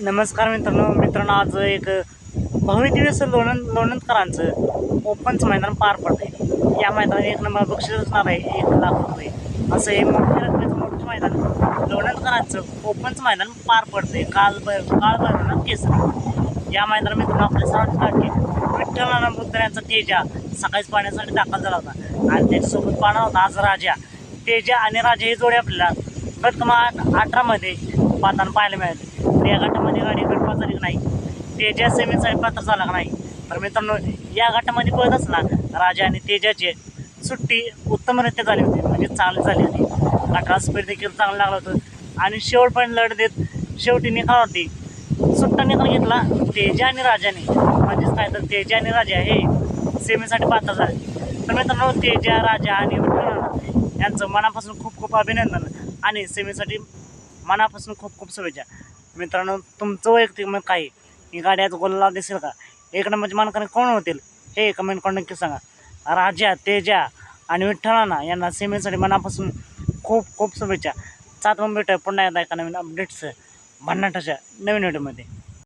नमस्कार मित्रांनो. मित्रांनो आज एक भव्य दिवस लोणंद लोणंदकरांचं ओपनचं मैदान पार पडतंय. या मैदानात एक नंबर बक्षीस असणार आहे एक लाख रुपये. असं हे मोठ्या रकमेचं मोठं मैदान लोणंदकरांचं ओपनचं मैदान पार पडतंय. काल ब काळ भरवणार केसर. या मैदानात मित्रांनो आपल्या सर्वांची लाडके विठ्ठल बुद्ध यांचा तेजा. सकाळीच पाहण्यासाठी दाखल झाला होता. आणि त्याच्यासोबत पाहणार होता आज राजा. तेजा आणि राजा हे जोडे आपल्याला गट अठरामध्ये पाहताना पाहायला मिळाले. तर या गटामध्ये गाडी गटपास झाली की नाही? तेजा सेमीसाठी पात्र झाला का नाही? तर मित्रांनो या गटामध्ये पळत असला राजा आणि तेजाची सुट्टी उत्तमरित्या झाली होती. म्हणजे चांगली झाली होती. गटाला स्पीड देखील चांगलं लागलं होतं. आणि शेवटपर्यंत लढ देत शेवटी निकालावरती सुट्टा निकाल घेतला तेजा आणि राजाने. म्हणजेच काय तर तेजा आणि राजा हे सेमीसाठी पात्र झाले. तर मित्रांनो तेजा राजा आणि यांचं मनापासून खूप खूप अभिनंदन आणि सेमीसाठी मनापासून खूप खूप शुभेच्छा. मित्रांनो तुमचं वैयक्तिक मत काय? ही गाडी आज गोलला दिसेल का? एक नंबरचे मानकरी कोण होतील? हे कमेंट करून नक्की सांगा. राजा तेजा आणि विठ्ठलाना यांना सेमीसाठी मनापासून खूप खूप शुभेच्छा. सात भेटूया पुन्हा एकदा एका नवीन अपडेट्स भन्नाटाच्या नवीन व्हिडिओमध्ये